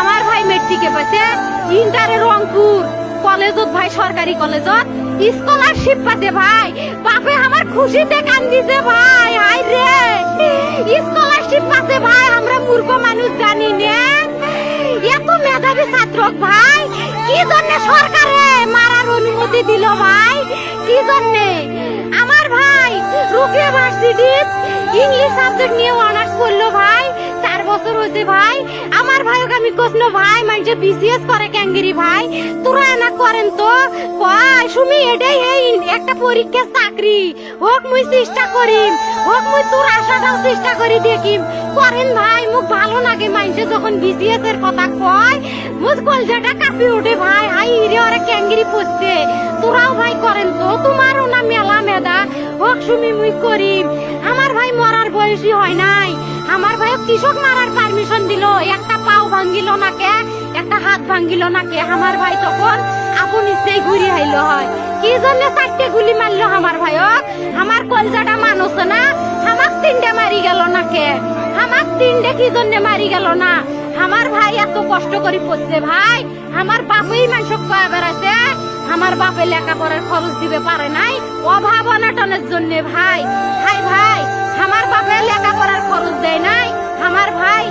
আমার ভাই মেট্রিকে পাইছে ইন্টারে রংপুর কলেজত ভাই, সরকারি কলেজত। স্কলারশিপ পাতে ভাই। বাপে আমার খুশিতে কান্দিছে ভাই হাই রে। স্কলারশিপ পাতে ভাই, আমরা মূর্খ মানুষ জানি না। এত মেধাবী ছাত্র ভাই, কি জন্য সরকারে মারার অনুমতি দিল ভাই? কি জন্য? আমার ভাই রুকিয়া ভার্সিটি ইংলিশ সাবজেক্ট নিয়ে অনার্স করল ভাই বছর হয়েছে ভাই। আমার ভাইকে আমি কৃষ্ণ ভাই মানে বিসিএস করে ক্যাঙ্গিরি ভাই। তোরা না করেন তো। কয়, সুমি, এটাই এই একটা পরীক্ষা চাকরি। হোক মুই চেষ্টা করিম। হোক মুই তোর আশাটাও চেষ্টা করি দেখিম। করেন ভাই মুখ ভালো লাগে মাইনছে যখন বিসিএস এর কথা কয়। মুখ কলজাটা কাঁপি ওঠে ভাই। হাই রে ওরা ক্যাঙ্গিরি পড়ছে তোরাও ভাই করেন তো। তোমারও না মেলা মেদা। হোক সুমি, মুই করিম। আমার ভাই মরার বয়সী হয় নাই। আমার ভাই কৃষক মারার পারমিশন দিল। একটা পাও ভাঙ্গিল না কে? একটা হাত ভাঙ্গিল না কে? আমার ভাই তখন আপন ইচ্ছেই ঘুরি আইলো হয়। কি জন্য চারটে গুলি মারলো আমার ভাইক আমার কলজাটা মানুষ না। আমাক তিনটে মারি গেল না কে? আমাক তিনটে কি জন্য মারি গেল না? আমার ভাই এত কষ্ট করে পড়ছে ভাই। আমার বাপই মানুষ কয়ে বেড়াচ্ছে আমার বাপে লেখাপড়ার খরচ দিবে পারে নাই। অভাব অনাটনের জন্য ভাই ভাই ভাই। আমার বাপে লেখাপড়ার খরচ দেয় নাই। আমার ভাই